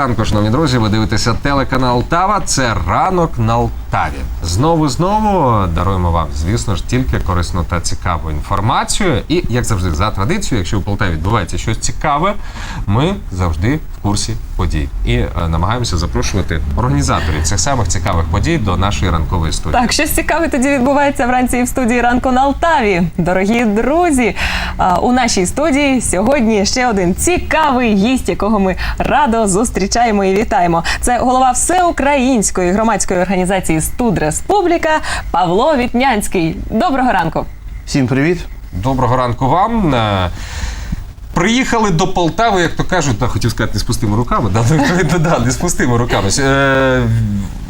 ранку, шановні друзі. Ви дивитеся телеканал Тава. Це ранок на. Знову знову даруємо вам, звісно ж, тільки корисну та цікаву інформацію. І як завжди, за традицією, якщо у Полтаві відбувається щось цікаве, ми завжди в курсі подій і е, намагаємося запрошувати організаторів цих самих цікавих подій до нашої ранкової студії. Так, щось цікаве тоді відбувається вранці і в студії ранку на Алтаві. Дорогі друзі, а, у нашій студії сьогодні ще один цікавий гість, якого ми радо зустрічаємо і вітаємо. Це голова всеукраїнської громадської організації Студ Республіка Павло Вітнянський. Доброго ранку. Всім привіт. Доброго ранку вам. Е, Приїхали до Полтави, як то кажуть, да, хотів сказати, не з пустими руками, да, да, да, не з пустими руками. Е,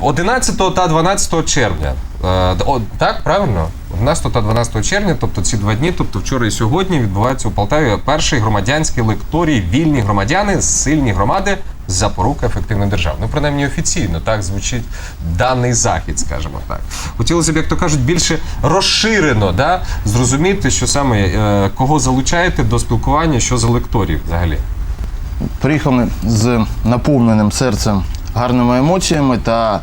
11 та 12 червня. Е, о, так, правильно? 11 та 12 червня, тобто ці два дні, тобто вчора і сьогодні, відбувається у Полтаві перший громадянський лекторій Вільні громадяни, сильні громади, запорука ефективної держави. Ну, принаймні офіційно так звучить даний захід, скажімо так. Хотілося б, як то кажуть, більше розширено да, зрозуміти, що саме е, кого залучаєте до спілкування, що за лекторій взагалі. Приїхав ми з наповненим серцем гарними емоціями та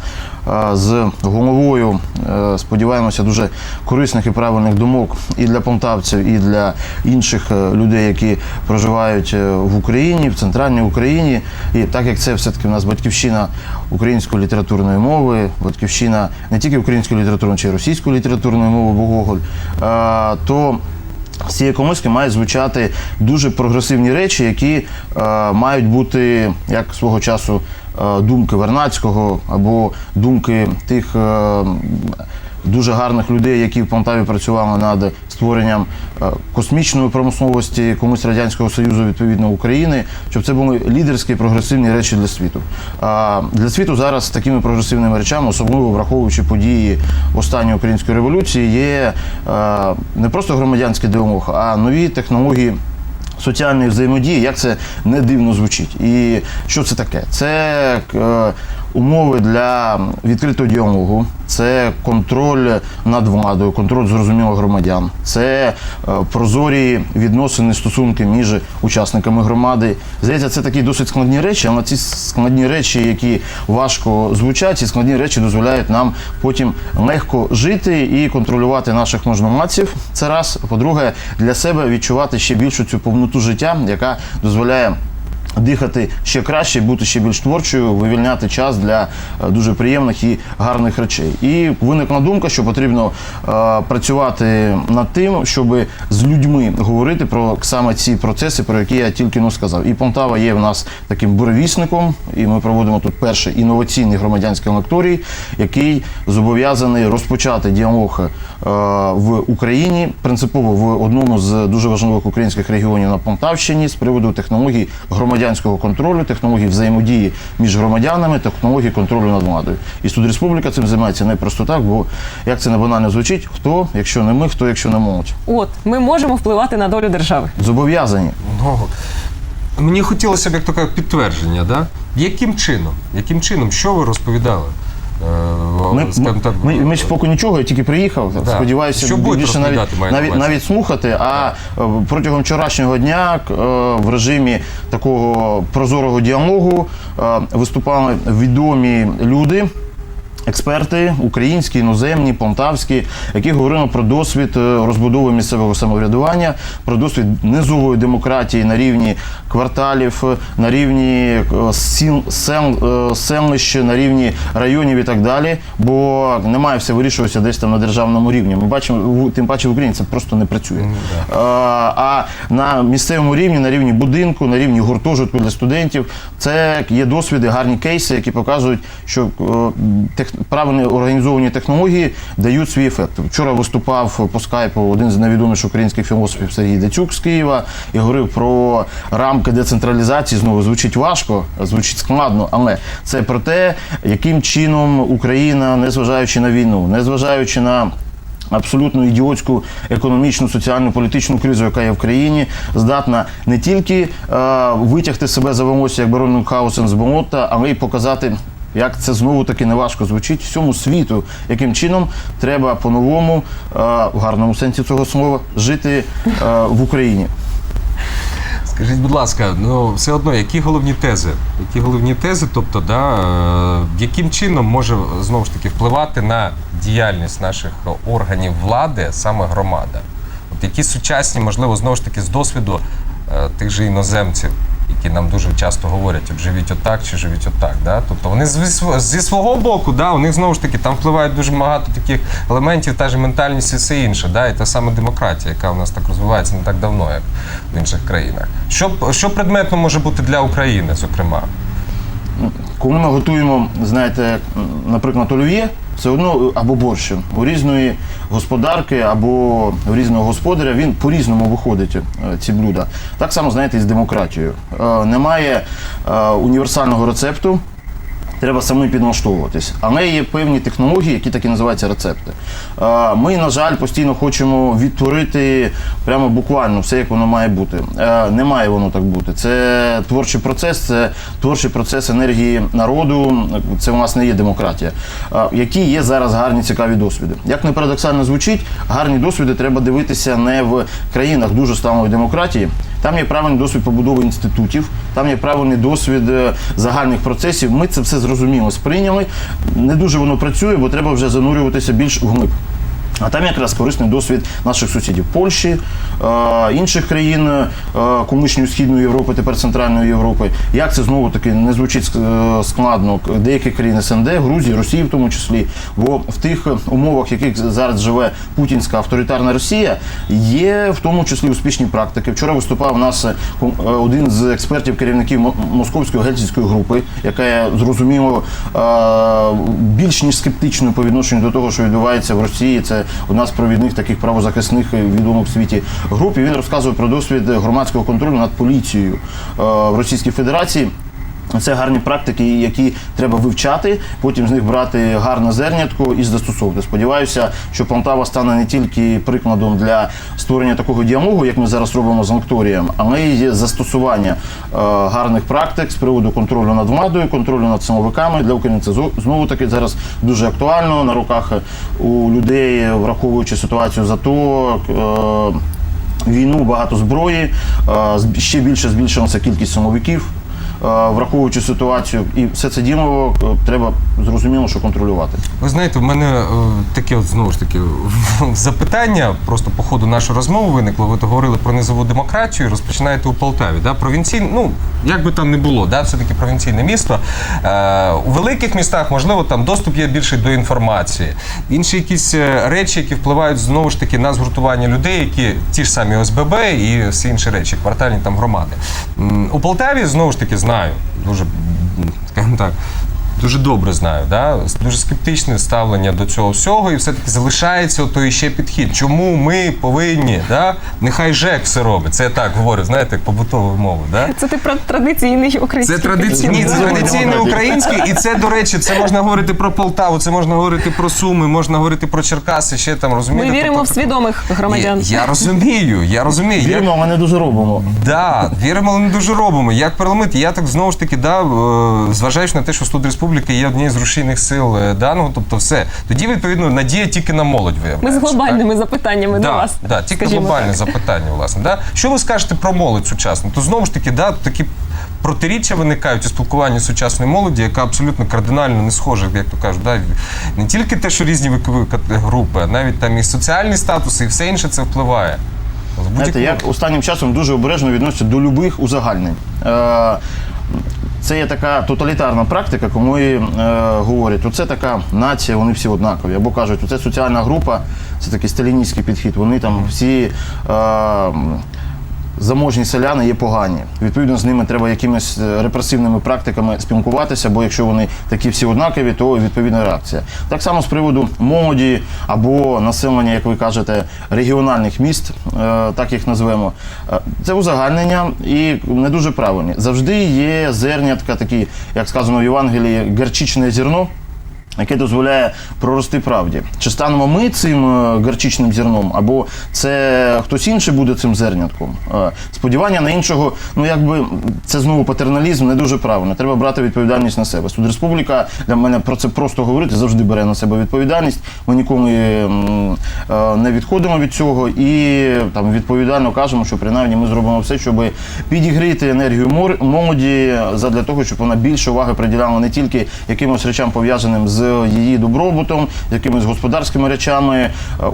з головою, е, сподіваємося, дуже корисних і правильних думок і для полтавців, і для інших е, людей, які проживають е, в Україні, в центральній Україні. І так як це все-таки в нас батьківщина української літературної мови, батьківщина не тільки української літературної, чи російської літературної мови, бо Гоголь, е, то з цієї комиски мають звучати дуже прогресивні речі, які е, мають бути як свого часу е, думки Вернацького або думки тих е, дуже гарних людей, які в Полтаві працювали над створенням е, космічної промисловості комусь радянського союзу відповідно України, щоб це були лідерські прогресивні речі для світу. А для світу зараз такими прогресивними речами, особливо враховуючи події останньої української революції, є е, не просто громадянський діалог, а нові технології. Соціальної взаємодії, як це не дивно звучить. І що це таке? Це е, умови для відкритого діалогу, це контроль над владою, контроль зрозуміло громадян, це е, прозорі відносини, стосунки між учасниками громади. Здається, це такі досить складні речі, але ці складні речі, які важко звучать, ці складні речі дозволяють нам потім легко жити і контролювати наших можновладців. Це раз. По-друге, для себе відчувати ще більшу цю повноту життя, яка дозволяє. Дихати ще краще, бути ще більш творчою, вивільняти час для е, дуже приємних і гарних речей. І виникла думка, що потрібно е, працювати над тим, щоб з людьми говорити про саме ці процеси, про які я тільки но сказав. І Полтава є в нас таким буревісником, і ми проводимо тут перший інноваційний громадянський лекторій, який зобов'язаний розпочати діалог е, в Україні, принципово в одному з дуже важливих українських регіонів на Полтавщині з приводу технологій громадянського контролю, технології взаємодії між громадянами, технології контролю над владою. І Студ Республіка цим займається не просто так, бо як це не банально звучить, хто, якщо не ми, хто, якщо не молодь. От ми можемо впливати на долю держави. Зобов'язані. Ну, мені хотілося б, як таке підтвердження, да? Яким чином? Яким чином? Що ви розповідали? Е, Ми, так, ми, ми ж поки нічого, я тільки приїхав. Да. Сподіваюся, Що більше навіть, навіть, навіть слухати. А да. протягом вчорашнього дня е, в режимі такого прозорого діалогу е, виступали відомі люди. Експерти українські, іноземні, полтавські, які говорили про досвід е, розбудови місцевого самоврядування, про досвід низової демократії на рівні кварталів, на рівні е, сіл, сел, е, селищ, на рівні районів і так далі. Бо не має все вирішуватися десь там на державному рівні. Ми бачимо, тим паче в Україні це просто не працює. Е, А на місцевому рівні, на рівні будинку, на рівні гуртожитку для студентів, це є досвіди, гарні кейси, які показують, що тех, правильно організовані технології дають свій ефект. Вчора виступав по скайпу один з найвідоміших українських філософів Сергій Дацюк з Києва і говорив про рамки децентралізації. Знову звучить важко, звучить складно, але це про те, яким чином Україна, незважаючи на війну, незважаючи на абсолютно ідіотську економічну, соціальну, політичну кризу, яка є в країні, здатна не тільки е, витягти себе за волосся, як барон Мюнхгаузен з болота, але й показати. Як це знову таки неважко звучить всьому світу, яким чином треба по-новому, е, в гарному сенсі цього слова, жити е, в Україні. Скажіть, будь ласка, ну все одно, які головні тези? Які головні тези, тобто, да, е, яким чином може знову ж таки впливати на діяльність наших органів влади саме громада? От які сучасні, можливо, знову ж таки з досвіду тих же іноземців, які нам дуже часто говорять, от живіть отак чи живіть отак. Да? Тобто вони зі, свого боку, да, у них знову ж таки там впливають дуже багато таких елементів, та ж ментальність і все інше, да? і та саме демократія, яка у нас так розвивається не так давно, як в інших країнах. Що, що предметно може бути для України, зокрема? Коли ми готуємо, знаєте, наприклад, олів'є, все одно або борщ. У різної господарки або у різного господаря він по-різному виходить е, ці блюда. Так само, знаєте, і з демократією. Е, Немає е, універсального рецепту. Треба самим підлаштовуватись. Але є певні технології, які так і називаються рецепти. Ми, на жаль, постійно хочемо відтворити прямо буквально все, як воно має бути. Не має воно так бути. Це творчий процес, це творчий процес енергії народу. Це у нас не є демократія. Які є зараз гарні цікаві досвіди? Як не парадоксально звучить, гарні досвіди треба дивитися не в країнах дуже сталої демократії. Там є правильний досвід побудови інститутів, там є правильний досвід е, загальних процесів. Ми це все зрозуміло сприйняли. Не дуже воно працює, бо треба вже занурюватися більш вглиб. А там якраз корисний досвід наших сусідів Польщі, е, інших країн е, Східної Європи, тепер Центральної Європи. Як це знову таки не звучить е, складно? Деякі країни СНД, Грузії, Росії в тому числі. Бо в тих умовах, в яких зараз живе путінська авторитарна Росія, є в тому числі успішні практики. Вчора виступав у нас один з експертів, керівників Московської гельсінської групи, яка зрозуміло більш ніж скептичною по відношенню до того, що відбувається в Росії. Це одна з провідних таких правозахисних е, відомих в світі груп. І він розказував про досвід громадського контролю над поліцією е, в Російській Федерації. Це гарні практики, які треба вивчати, потім з них брати гарне зернятко і застосовувати. Сподіваюся, що Полтава стане не тільки прикладом для створення такого діалогу, як ми зараз робимо з Анкторієм, але й застосування е, гарних практик з приводу контролю над владою, контролю над силовиками. Для України це знову таки зараз дуже актуально на руках у людей, враховуючи ситуацію за то. Е, Війну багато зброї, е, ще більше збільшилася кількість силовиків, враховуючи ситуацію, і все це діло е, треба зрозуміло, що контролювати. Ви знаєте, в мене е, таке от знову ж таки запитання. Просто по ходу нашої розмови виникло. Ви то говорили про низову демократію, розпочинаєте у Полтаві. Да? Провінційне, ну як би там не було, да? все-таки провінційне місто. Е, у великих містах, можливо, там доступ є більший до інформації. Інші якісь е, речі, які впливають знову ж таки на згуртування людей, які ті ж самі ОСББ і всі інші речі, квартальні там громади. У Полтаві знову ж таки знаю, дуже скажімо так. Дуже добре знаю, да? дуже скептичне ставлення до цього всього, і все-таки залишається той ще підхід. Чому ми повинні, да? нехай ЖЕК все робить. Це я так говорю, знаєте, як побутовою мовою. Да? Це ти про традиційний український Це традиційний, це традиційний український, і це, до речі, це можна говорити про Полтаву, це можна говорити про Суми, можна говорити про Черкаси, ще там розумієте. Ми віримо в тобто- свідомих громадян. Я, я розумію, я розумію. Віримо, але не дуже робимо. Да, віримо, але не дуже робимо. Як парламент, я так знову ж таки да, е, зважаючи на те, що Студ Республіки є однією з рушійних сил е, даного, тобто все. Тоді, відповідно, надія тільки на молодь Ми виявляється. з глобальними запитаннями Да, до вас. да, тільки скажімо глобальне так. запитання, власне. Да? Що ви скажете про молодь сучасну? То знову ж таки, да, такі протиріччя виникають у спілкуванні сучасної молоді, яка абсолютно кардинально не схожа, як то кажуть, да? не тільки те, що різні вікові групи, а навіть там і соціальні статуси, і все інше це впливає. Знаєте, як останнім часом дуже обережно відносяться до любих узагальнень. Е, Це є така тоталітарна практика, коли е, говорять, оце така нація, вони всі однакові. Або кажуть, оце соціальна група, це такий сталіністський підхід, вони там всі. Е, Заможні селяни є погані. Відповідно, з ними треба якимись е, репресивними практиками спілкуватися, бо якщо вони такі всі однакові, то відповідна реакція. Так само з приводу молоді або населення, як ви кажете, регіональних міст, е, так їх назвемо. Е, Це узагальнення і не дуже правильні. Завжди є зернятка, такі, як сказано в Євангелії, герчичне зерно. Яке дозволяє прорости правді. Чи станемо ми цим е, гарчичним зерном, або це хтось інший буде цим зернятком? Е, Сподівання на іншого, ну якби це знову патерналізм, не дуже правильно. Треба брати відповідальність на себе. Суд Республіка для мене про це просто говорити завжди бере на себе відповідальність. Ми ніколи м, е, не відходимо від цього і там відповідально кажемо, що принаймні ми зробимо все, щоб підігріти енергію молоді задля того, щоб вона більше уваги приділяла не тільки якимось речам пов'язаним з її добробутом, якимись господарськими речами, е,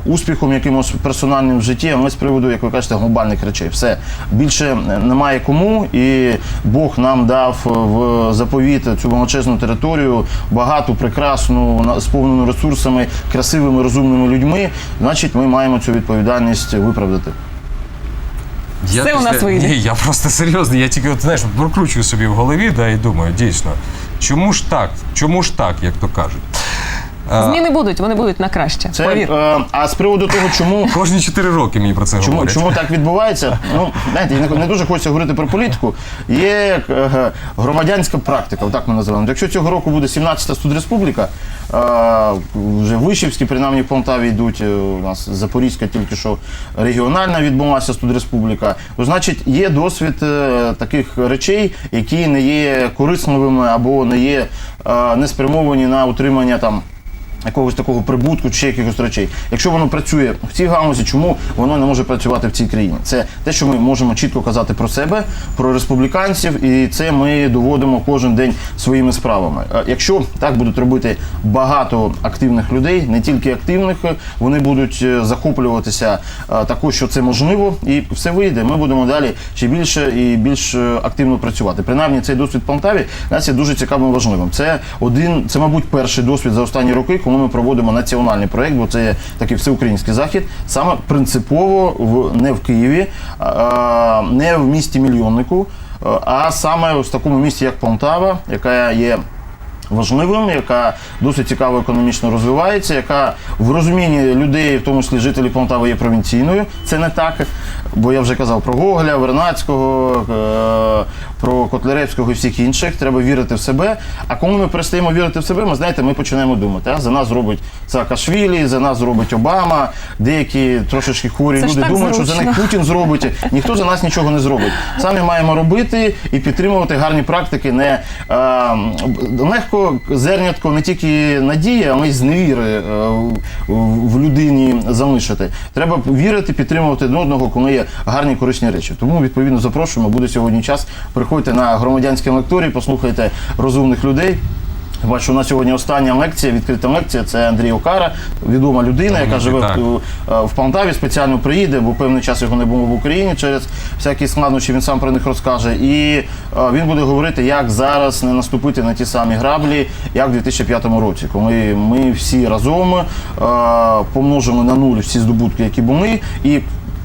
успіхом якимось персональним в житті, а ми з приводу, як ви кажете, глобальних речей. Все більше немає кому, і Бог нам дав в заповіт цю величезну територію, багату, прекрасну, на- сповнену ресурсами, красивими, розумними людьми. Значить, ми маємо цю відповідальність виправдати. Я Все у нас вийде. Ні, я просто серйозно, я тільки от, знаєш, прокручую собі в голові да, і думаю, дійсно, чому ж так? Чому ж так, як то кажуть? Зміни будуть, вони будуть на краще. Це, Повір. е, а з приводу того, чому Кожні 4 роки мені про це Чому, говорять. чому так відбувається? Ну, знаєте, не, не дуже хочеться говорити про політику. Є е, громадянська практика, так ми називаємо. Якщо цього року буде 17-та студреспубліка, е, вже вишівські, принаймні в Полтаві йдуть, е, у нас Запорізька тільки що регіональна відбулася студреспубліка, значить є досвід е, таких речей, які не є корисливими або не є е, не спрямовані на утримання там якогось такого прибутку чи якихось речей. Якщо воно працює в цій галузі, чому воно не може працювати в цій країні? Це те, що ми можемо чітко казати про себе, про республіканців, і це ми доводимо кожен день своїми справами. Е, Якщо так будуть робити багато активних людей, не тільки активних, е, вони будуть е, захоплюватися також, що це можливо, і все вийде. Ми будемо далі ще більше і більш активно працювати. Принаймні, цей досвід в Полтаві нас є дуже цікавим важливим. Це один, це, мабуть, перший досвід за останні роки, коли ми проводимо національний проект, бо це є такий всеукраїнський захід, саме принципово в не в Києві, не в місті мільйоннику, а саме в такому місті, як Полтава, яка є важливим, яка досить цікаво економічно розвивається, яка в розумінні людей, в тому числі жителів Полтави, є провінційною. Це не так, бо я вже казав про Гоголя, Вернацького, е, про Котляревського і всіх інших. Треба вірити в себе. А коли ми перестаємо вірити в себе, ми знаєте, ми починаємо думати. А? За нас зробить Саакашвілі, за нас зробить Обама. Деякі трошечки хворі Це люди думають, що за них Путін зробить. Ніхто за нас нічого не зробить. Самі маємо робити і підтримувати гарні практики. Не е, легко зернятко не тільки надії, але й зневіри е, в- людині залишити. Треба вірити, підтримувати одного, коли є гарні корисні речі. Тому відповідно запрошуємо. Буде сьогодні час. Приходьте на громадянські лекторії, послухайте розумних людей. Бачу, у нас сьогодні остання лекція, відкрита лекція. Це Андрій Окара, відома людина, яка живе в, в Полтаві, спеціально приїде, бо певний час його не було в Україні через всякі складнощі. Він сам про них розкаже. І е, він буде говорити, як зараз не наступити на ті самі граблі, як в 2005 році, коли ми всі разом е, помножимо на нуль всі здобутки, які були, і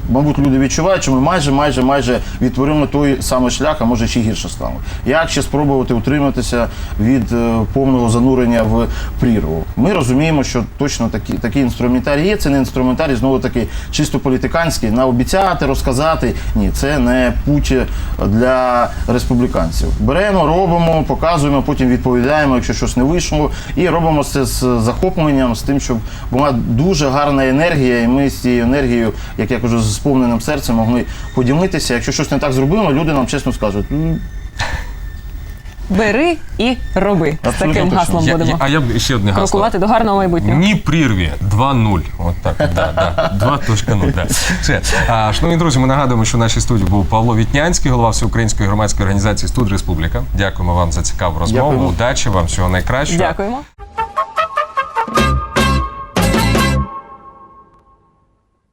Мабуть, люди відчувають, що ми майже, майже, майже відтворимо той самий шлях, а може ще гірше стало. Як ще спробувати утриматися від е, повного занурення в прірву? Ми розуміємо, що точно такі, такий інструментарій є. Це не інструментарій, знову таки чисто політиканський. Наобіцяти, розказати. Ні, це не путь для республіканців. Беремо, робимо, показуємо, потім відповідаємо, якщо щось не вийшло, і робимо це з захопленням, з тим, щоб була дуже гарна енергія, і ми з цією енергією, як я кажу, з сповненим серцем могли поділитися. Якщо щось не так зробимо, люди нам чесно скажуть. «Ну, Бери і роби. З Абсолютно таким точно. гаслом Я- будемо я- а я б ще одне гасло. крокувати до гарного майбутнього. Ні прірві 2-0. От так, да, да. 2.0. Да. Все. А, шановні друзі, ми нагадуємо, що в нашій студії був Павло Вітнянський, голова Всеукраїнської громадської організації Студ Республіка. Дякуємо вам за цікаву розмову. Дякуємо. Удачі вам, всього найкращого. Дякуємо.